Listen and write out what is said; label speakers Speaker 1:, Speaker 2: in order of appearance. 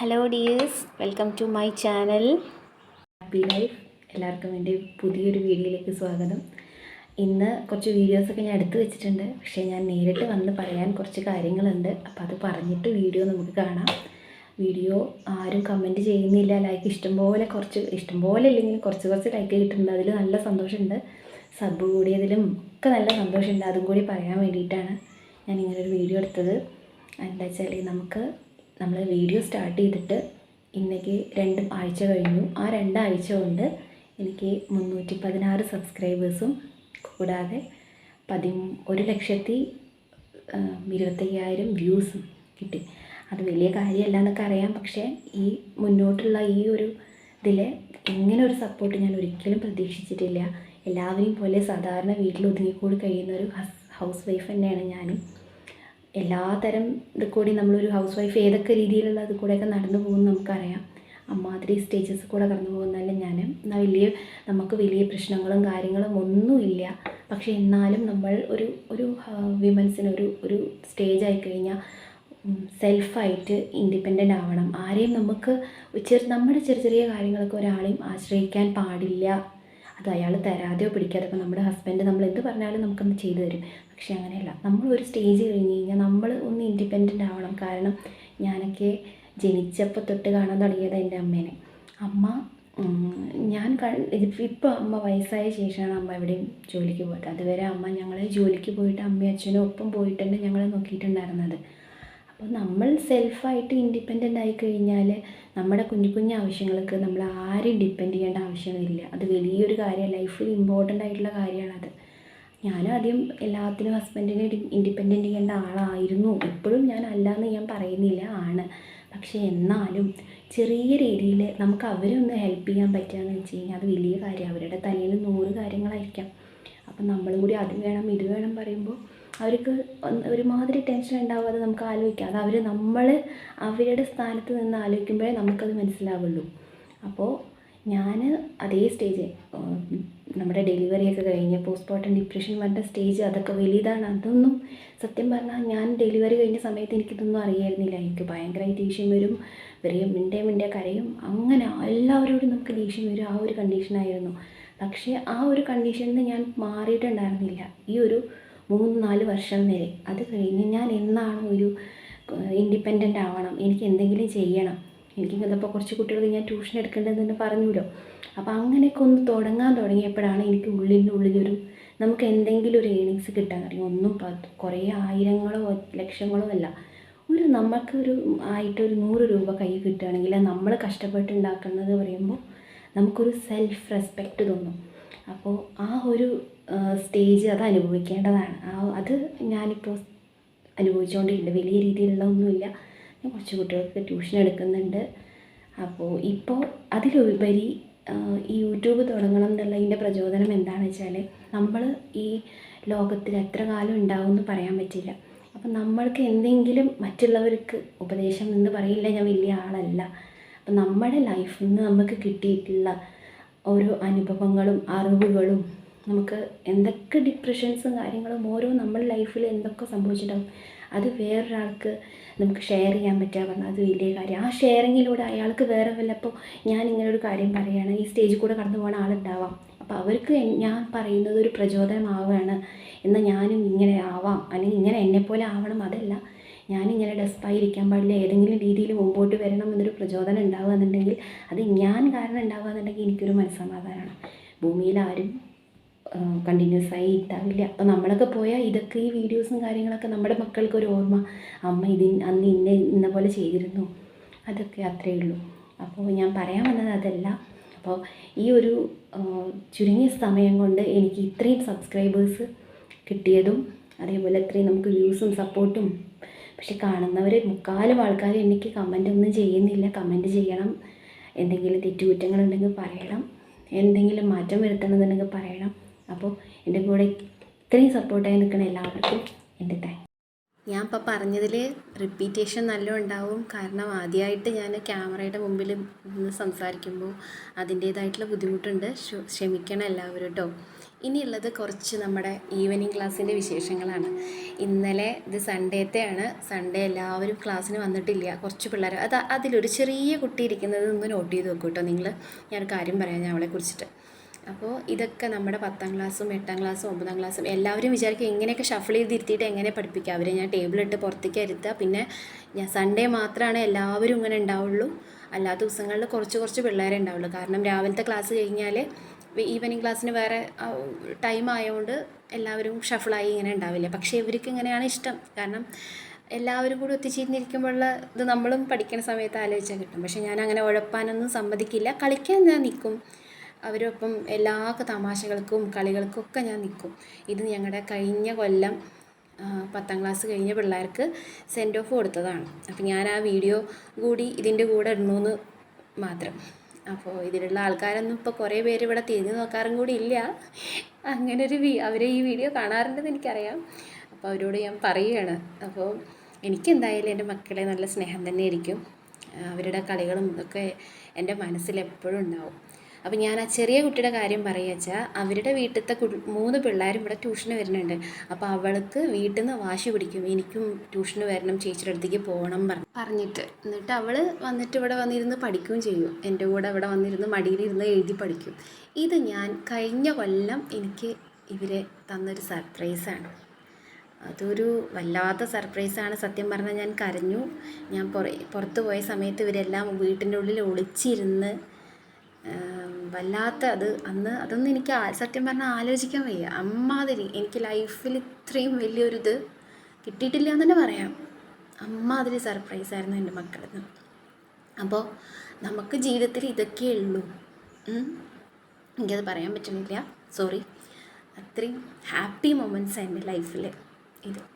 Speaker 1: Hello dears welcome to my channel happy life എല്ലാവർക്കും എന്റെ പുതിയൊരു വീഡിയോയിലേക്ക് സ്വാഗതം. ഇന്ന് കുറച്ച് വീഡിയോസൊക്കെ ഞാൻ എടുത്തു വെച്ചിട്ടുണ്ട്. പക്ഷേ ഞാൻ നേരിട്ട് വന്ന് പറയാൻ കുറച്ച് കാര്യങ്ങളുണ്ട്. അപ്പോൾ അത് പറഞ്ഞിട്ട് വീഡിയോ നമുക്ക് കാണാം. വീഡിയോ ആരും കമന്റ് ചെയ്യുന്നില്ല. ലൈക്ക് ഇഷ്ടംപോലെ കുറച്ച് ഇഷ്ടംപോലെ ഇല്ലെങ്കിൽ കുറച്ച് കുറച്ച് ലൈക്ക് കിട്ടുന്നുണ്ട്. അതിൽ നല്ല സന്തോഷമുണ്ട്. സബ് കൂടിയതിലും ഒക്കെ നല്ല സന്തോഷമുണ്ട്. അതും കൂടി പറയാൻ വേണ്ടിയിട്ടാണ് ഞാൻ ഇങ്ങനൊരു വീഡിയോ എടുത്തത്. എന്താ വെച്ചാൽ നമുക്ക് നമ്മൾ വീഡിയോ സ്റ്റാർട്ട് ചെയ്തിട്ട് ഇന്നേക്ക് രണ്ട് ആഴ്ച കഴിഞ്ഞു. ആ രണ്ടാഴ്ച കൊണ്ട് എനിക്ക് മുന്നൂറ്റി പതിനാറ് സബ്സ്ക്രൈബേഴ്സും കൂടാതെ പതി ഒരു ലക്ഷത്തി ഇരുപത്തയ്യായിരം വ്യൂസും കിട്ടി. അത് വലിയ കാര്യമല്ല എന്നൊക്കെ അറിയാം. പക്ഷേ ഈ മുന്നോട്ടുള്ള ഈ ഒരു ഇതിൽ ഇങ്ങനെ ഒരു സപ്പോർട്ട് ഞാൻ ഒരിക്കലും പ്രതീക്ഷിച്ചിട്ടില്ല. എല്ലാവരെയും പോലെ സാധാരണ വീട്ടിൽ ഒതുങ്ങിക്കൂടി കഴിയുന്ന ഒരു ഹൗസ് വൈഫ് തന്നെയാണ് ഞാനും. എല്ലാതരം ഇത് കൂടി നമ്മളൊരു ഹൗസ് വൈഫ് ഏതൊക്കെ രീതിയിലുള്ള ഇത് കൂടെയൊക്കെ നടന്നു പോകുമെന്ന് നമുക്കറിയാം. അമ്മാതിരി സ്റ്റേജസ് കൂടെ കടന്നു പോകുന്നതല്ല ഞാൻ എന്നാൽ വലിയ നമുക്ക് വലിയ പ്രശ്നങ്ങളും കാര്യങ്ങളും ഒന്നുമില്ല. പക്ഷേ എന്നാലും നമ്മൾ ഒരു ഒരു വിമൻസിന് ഒരു ഒരു സ്റ്റേജ് ആയി കഴിഞ്ഞാൽ സെൽഫായിട്ട് ഇൻഡിപെൻഡന്റ് ആവണം. ആരെയും നമുക്ക് ചെറു നമ്മുടെ ചെറിയ ചെറിയ കാര്യങ്ങളൊക്കെ ഒരാളെയും ആശ്രയിക്കാൻ പാടില്ല. അത് അയാൾ തരാതെയോ പിടിക്കാതെ ഇപ്പോൾ നമ്മുടെ ഹസ്ബൻഡ് നമ്മൾ എന്ത് പറഞ്ഞാലും നമുക്കൊന്ന് ചെയ്തു തരും. പക്ഷേ അങ്ങനെയല്ല. നമ്മൾ ഒരു സ്റ്റേജ് കഴിഞ്ഞ് കഴിഞ്ഞാൽ നമ്മൾ ഒന്ന് ഇൻഡിപെൻഡന്റ് ആവണം. കാരണം ഞാനൊക്കെ ജനിച്ചപ്പോൾ തൊട്ട് കാണാൻ തുടങ്ങിയത് എന്റെ അമ്മേനെ. അമ്മ ഞാൻ ഇപ്പോൾ അമ്മ വയസ്സായ ശേഷമാണ് അമ്മ എവിടെയും ജോലിക്ക് പോയിട്ട് അതുവരെ അമ്മ ഞങ്ങൾ ജോലിക്ക് പോയിട്ട് അമ്മയും അച്ഛനും ഒപ്പം പോയിട്ടുണ്ട് ഞങ്ങളെ നോക്കിയിട്ടുണ്ടായിരുന്നത്. അപ്പോൾ നമ്മൾ സെൽഫായിട്ട് ഇൻഡിപെൻഡന്റ് ആയി കഴിഞ്ഞാൽ നമ്മുടെ കുഞ്ഞു കുഞ്ഞു ആവശ്യങ്ങൾക്ക് നമ്മൾ ആരും ഡിപ്പെൻഡ് ചെയ്യേണ്ട ആവശ്യമില്ല. അത് വലിയൊരു കാര്യമാണ് ലൈഫിൽ ഇമ്പോർട്ടന്റ് ആയിട്ടുള്ള കാര്യമാണത് ഞാനും ആദ്യം എല്ലാത്തിനും ഹസ്ബൻഡിനെ ഇൻഡിപെൻഡന്റ് ചെയ്യേണ്ട ആളായിരുന്നു. ഇപ്പോഴും ഞാൻ അല്ല എന്ന് ഞാൻ പറയുന്നില്ല ആണ്. പക്ഷേ എന്നാലും ചെറിയ രീതിയിൽ നമുക്ക് അവരെ ഒന്ന് ഹെൽപ്പ് ചെയ്യാൻ പറ്റുകയെന്ന് വെച്ച് കഴിഞ്ഞാൽ അത് വലിയ കാര്യം. അവരുടെ തലയിൽ നൂറ് കാര്യങ്ങളായിരിക്കാം. അപ്പം നമ്മൾ കൂടി അത് വേണം ഇത് വേണം പറയുമ്പോൾ അവർക്ക് ഒരുമാതിരി ടെൻഷൻ ഉണ്ടാവാതെ നമുക്ക് ആലോചിക്കാം. അത് അവർ നമ്മൾ അവരുടെ സ്ഥാനത്ത് നിന്ന് ആലോചിക്കുമ്പോഴേ നമുക്കത് മനസ്സിലാവുള്ളൂ. അപ്പോൾ ഞാൻ അതേ സ്റ്റേജ് നമ്മുടെ ഡെലിവറിയൊക്കെ കഴിഞ്ഞ് പോസ്റ്റ്മോർട്ടം ഡിപ്രഷൻ പറഞ്ഞ സ്റ്റേജ് അതൊക്കെ വലുതാണ്. അതൊന്നും സത്യം പറഞ്ഞാൽ ഞാൻ ഡെലിവറി കഴിഞ്ഞ സമയത്ത് എനിക്കിതൊന്നും അറിയായിരുന്നില്ല. എനിക്ക് ഭയങ്കരമായി ദേഷ്യം വരും വെറിയ മിണ്ടേ മിണ്ടേ കരയും. അങ്ങനെ എല്ലാവരോടും നമുക്ക് ദേഷ്യം വരും. ആ ഒരു കണ്ടീഷനായിരുന്നു പക്ഷേ ആ ഒരു കണ്ടീഷനിൽ നിന്ന് ഞാൻ മാറിയിട്ടുണ്ടായിരുന്നില്ല. ഈ ഒരു മൂന്ന് നാല് വർഷം വരെ. അത് കഴിഞ്ഞ് ഞാൻ എന്നാണ് ഒരു ഇൻഡിപെൻഡന്റ് ആവണം. എനിക്ക് എന്തെങ്കിലും ചെയ്യണം. എനിക്ക് ഇന്നിപ്പോൾ കുറച്ച് കുട്ടികൾക്ക് ഞാൻ ട്യൂഷൻ എടുക്കേണ്ടതെന്ന് പറഞ്ഞുല്ലോ. അപ്പോൾ അങ്ങനെയൊക്കെ ഒന്ന് തുടങ്ങാൻ തുടങ്ങിയപ്പോഴാണ് എനിക്ക് ഉള്ളിന്റെ ഉള്ളിലൊരു നമുക്ക് എന്തെങ്കിലും ഒരു ഏണിങ്സ് കിട്ടാൻ തുടങ്ങി. ഒന്നും കുറേ ആയിരങ്ങളോ ലക്ഷങ്ങളോ അല്ല. ഒരു നമുക്കൊരു ആയിട്ടൊരു നൂറ് രൂപ കൈ കിട്ടുകയാണെങ്കിൽ നമ്മൾ കഷ്ടപ്പെട്ടുണ്ടാക്കുന്നത് പറയുമ്പോൾ നമുക്കൊരു സെൽഫ് റെസ്പെക്റ്റ് തോന്നും. അപ്പോൾ ആ ഒരു സ്റ്റേജ് അത് അനുഭവിക്കേണ്ടതാണ്. ആ അത് ഞാനിപ്പോൾ അനുഭവിച്ചുകൊണ്ടിരിക്കുന്നത് വലിയ രീതിയിലുള്ള ഒന്നുമില്ല. കുറച്ച് കുട്ടികൾക്ക് ട്യൂഷൻ എടുക്കുന്നുണ്ട്. അപ്പോൾ ഇപ്പോൾ അതിലുപരി ഈ യൂട്യൂബ് തുടങ്ങണം എന്നുള്ളതിന്റെ പ്രചോദനം എന്താണെന്ന് വെച്ചാൽ നമ്മൾ ഈ ലോകത്തിൽ എത്ര കാലം ഉണ്ടാവും എന്ന് പറയാൻ പറ്റില്ല. അപ്പം നമ്മൾക്ക് എന്തെങ്കിലും മറ്റുള്ളവർക്ക് ഉപദേശം എന്ന് പറയില്ല ഞാൻ വലിയ ആളല്ല. അപ്പം നമ്മുടെ ലൈഫിൽ നിന്ന് നമുക്ക് കിട്ടിയിട്ടുള്ള ഓരോ അനുഭവങ്ങളും അറിവുകളും നമുക്ക് എന്തൊക്കെ ഡിപ്രഷൻസും കാര്യങ്ങളും ഓരോ നമ്മുടെ ലൈഫിൽ എന്തൊക്കെ സംഭവിച്ചിട്ടുണ്ടാവും അത് വേറൊരാൾക്ക് നമുക്ക് ഷെയർ ചെയ്യാൻ പറ്റുക പറഞ്ഞാൽ അത് വലിയ കാര്യം. ആ ഷെയറിങ്ങിലൂടെ അയാൾക്ക് വേറെ വല്ലപ്പോൾ ഞാൻ ഇങ്ങനെ ഒരു കാര്യം പറയുകയാണ് ഈ സ്റ്റേജിൽ കൂടെ കടന്നു പോകുന്ന ആളുണ്ടാവാം. അപ്പോൾ അവർക്ക് ഞാൻ പറയുന്നത് ഒരു പ്രചോദനമാവുകയാണ് എന്നാൽ ഞാനും ഇങ്ങനെ ആവാം. അല്ലെങ്കിൽ ഇങ്ങനെ എന്നെപ്പോലെ ആവണം അതല്ല. ഞാനിങ്ങനെ ഡെസ്പായി ഇരിക്കാൻ പാടില്ല ഏതെങ്കിലും രീതിയിൽ മുമ്പോട്ട് വരണം എന്നൊരു പ്രചോദനം ഉണ്ടാവുക എന്നുണ്ടെങ്കിൽ അത് ഞാൻ കാരണം ഉണ്ടാവുക എന്നുണ്ടെങ്കിൽ എനിക്കൊരു മനസ്സമാധാനമാണ് ഭൂമിയിൽ ആരും കണ്ടിന്യൂസ് ആയി ഉണ്ടാവില്ല അപ്പോൾ നമ്മളൊക്കെ പോയാൽ ഇതൊക്കെ ഈ വീഡിയോസും കാര്യങ്ങളൊക്കെ നമ്മുടെ മക്കൾക്ക് ഒരു ഓർമ്മ. അമ്മ ഇതി അന്ന് ഇന്ന ഇന്ന പോലെ ചെയ്തിരുന്നു. അതൊക്കെ അത്രയേ ഉള്ളൂ. അപ്പോൾ ഞാൻ പറയാൻ വന്നത് അതല്ല. അപ്പോൾ ഈ ഒരു ചുരുങ്ങിയ സമയം കൊണ്ട് എനിക്ക് ഇത്രയും സബ്സ്ക്രൈബേഴ്സ് കിട്ടിയതും അതേപോലെ ഇത്രയും നമുക്ക് വ്യൂസും സപ്പോർട്ടും പക്ഷെ കാണുന്നവർ മുക്കാലും ആൾക്കാർ എനിക്ക് കമന്റ് ഒന്നും ചെയ്യുന്നില്ല. കമന്റ് ചെയ്യണം. എന്തെങ്കിലും തെറ്റുകുറ്റങ്ങളുണ്ടെങ്കിൽ പറയണം. എന്തെങ്കിലും മാറ്റം വരുത്തണമെന്നുണ്ടെങ്കിൽ പറയണം. അപ്പോൾ എന്റെ കൂടെ ഇത്രയും സപ്പോർട്ടായി നിൽക്കുന്ന എല്ലാവർക്കും എന്റെ താങ്ക് ഞാൻ ഇപ്പോൾ പറഞ്ഞതിൽ റിപ്പീറ്റേഷൻ നല്ല ഉണ്ടാവും. കാരണം ആദ്യമായിട്ട് ഞാൻ ക്യാമറയുടെ മുമ്പിൽ നിന്ന് സംസാരിക്കുമ്പോൾ അതിന്റേതായിട്ടുള്ള ബുദ്ധിമുട്ടുണ്ട്. ക്ഷമിക്കണം എല്ലാവരും കേട്ടോ. ഇനിയുള്ളത് കുറച്ച് നമ്മുടെ ഈവനിങ് ക്ലാസ്സിന്റെ വിശേഷങ്ങളാണ്. ഇന്നലെ ഇത് സൺഡേത്തെയാണ്. സൺഡേ എല്ലാവരും ക്ലാസ്സിന് വന്നിട്ടില്ല. കുറച്ച് പിള്ളേർ അത് അതിലൊരു ചെറിയ കുട്ടി ഇരിക്കുന്നത് ഒന്ന് നോട്ട് ചെയ്ത് നോക്കൂ കേട്ടോ നിങ്ങൾ. ഞാനൊരു കാര്യം പറയാം ഞാൻ അവളെ കുറിച്ചിട്ട്. അപ്പോൾ ഇതൊക്കെ നമ്മുടെ പത്താം ക്ലാസ്സും എട്ടാം ക്ലാസ്സും ഒമ്പതാം ക്ലാസ്സും എല്ലാവരും വിചാരിക്കും എങ്ങനെയൊക്കെ ഷഫിൾ ചെയ്തിരുത്തിയിട്ട് എങ്ങനെ പഠിപ്പിക്കുക അവരെ ഞാൻ ടേബിളിട്ട് പുറത്തേക്ക് ഇരുത്തുക പിന്നെ ഞാൻ സൺഡേ മാത്രമാണ് എല്ലാവരും ഇങ്ങനെ ഉണ്ടാവുള്ളൂ അല്ലാത്ത ദിവസങ്ങളിൽ കുറച്ച് കുറച്ച് പിള്ളേരെ ഉണ്ടാവുള്ളൂ കാരണം രാവിലത്തെ ക്ലാസ് കഴിഞ്ഞാൽ ഈവനിങ് ക്ലാസ്സിന് വേറെ ടൈം ആയതുകൊണ്ട് എല്ലാവരും ഷഫിളായി ഇങ്ങനെ ഉണ്ടാവില്ല പക്ഷേ ഇവർക്ക് ഇങ്ങനെയാണ് ഇഷ്ടം. കാരണം എല്ലാവരും കൂടി ഒത്തുചേർന്നിരിക്കുമ്പോഴുള്ള ഇത് നമ്മളും പഠിക്കുന്ന സമയത്ത് ആലോചിച്ചാൽ കിട്ടും. പക്ഷേ ഞാൻ അങ്ങനെ ഉഴപ്പാനൊന്നും സമ്മതിക്കില്ല. കളിക്കാൻ ഞാൻ നിൽക്കും അവരൊപ്പം എല്ലാ തമാശകൾക്കും കളികൾക്കും ഒക്കെ ഞാൻ നിൽക്കും. ഇത് ഞങ്ങളുടെ കഴിഞ്ഞ കൊല്ലം പത്താം ക്ലാസ് കഴിഞ്ഞ പിള്ളേർക്ക് സെൻഡ് ഓഫ് കൊടുത്തതാണ്. അപ്പോൾ ഞാൻ ആ വീഡിയോ കൂടി ഇതിന്റെ കൂടെ ഇടണമെന്ന് മാത്രം. അപ്പോൾ ഇതിലുള്ള ആൾക്കാരൊന്നും ഇപ്പോൾ കുറേ പേര് ഇവിടെ തിരിഞ്ഞു നോക്കാറും കൂടി ഇല്ല. അങ്ങനെ ഒരു അവരെ ഈ വീഡിയോ കാണാറുണ്ടെന്ന് എനിക്കറിയാം. അപ്പോൾ അവരോട് ഞാൻ പറയുകയാണ് അപ്പോൾ എനിക്കെന്തായാലും എന്റെ മക്കളെ നല്ല സ്നേഹം തന്നെ ആയിരിക്കും അവരുടെ കളികളും ഇതൊക്കെ എന്റെ മനസ്സിൽ എപ്പോഴും ഉണ്ടാവും. അപ്പോൾ ഞാൻ ആ ചെറിയ കുട്ടിയുടെ കാര്യം പറയുക വെച്ചാൽ അവരുടെ വീട്ടിലത്തെ മൂന്ന് പിള്ളേരും ഇവിടെ ട്യൂഷന് വരുന്നുണ്ട്. അപ്പോൾ അവൾക്ക് വീട്ടിൽ നിന്ന് വാശി പിടിക്കും. എനിക്കും ട്യൂഷന് വരണം ചേച്ചിയുടെ അടുത്തേക്ക് പോകണം പറഞ്ഞു. പറഞ്ഞിട്ട്. എന്നിട്ട് അവൾ വന്നിട്ട് ഇവിടെ വന്നിരുന്ന് പഠിക്കുകയും ചെയ്യും. എന്റെ കൂടെ ഇവിടെ വന്നിരുന്ന് മടിയിലിരുന്ന് എഴുതി പഠിക്കും. ഇത് ഞാൻ കഴിഞ്ഞ കൊല്ലം എനിക്ക് ഇവരെ തന്നൊരു സർപ്രൈസാണ് അതൊരു വല്ലാത്ത സർപ്രൈസാണ് സത്യം പറഞ്ഞാൽ ഞാൻ കരഞ്ഞു. ഞാൻ പുറ പുറത്ത് പോയ സമയത്ത് ഇവരെല്ലാം വീട്ടിന്റെ ഉള്ളിൽ ഒളിച്ചിരുന്ന് വല്ലാത്ത അത് അന്ന് അതൊന്നും എനിക്ക് സത്യം പറഞ്ഞാൽ ആലോചിക്കാൻ വയ്യ. അമ്മാതിരി എനിക്ക് ലൈഫിൽ ഇത്രയും വലിയൊരു ഇത് കിട്ടിയിട്ടില്ല എന്ന് തന്നെ പറയാം. അമ്മാതിരി സർപ്രൈസായിരുന്നു എന്റെ മക്കളിൽ നിന്ന് അപ്പോൾ നമുക്ക് ജീവിതത്തിൽ ഇതൊക്കെയേ ഉള്ളൂ. എനിക്കത് പറയാൻ പറ്റുന്നില്ല. സോറി അത്രയും ഹാപ്പി മൊമെന്റ്സ് എന്റെ ലൈഫിൽ ഇത്.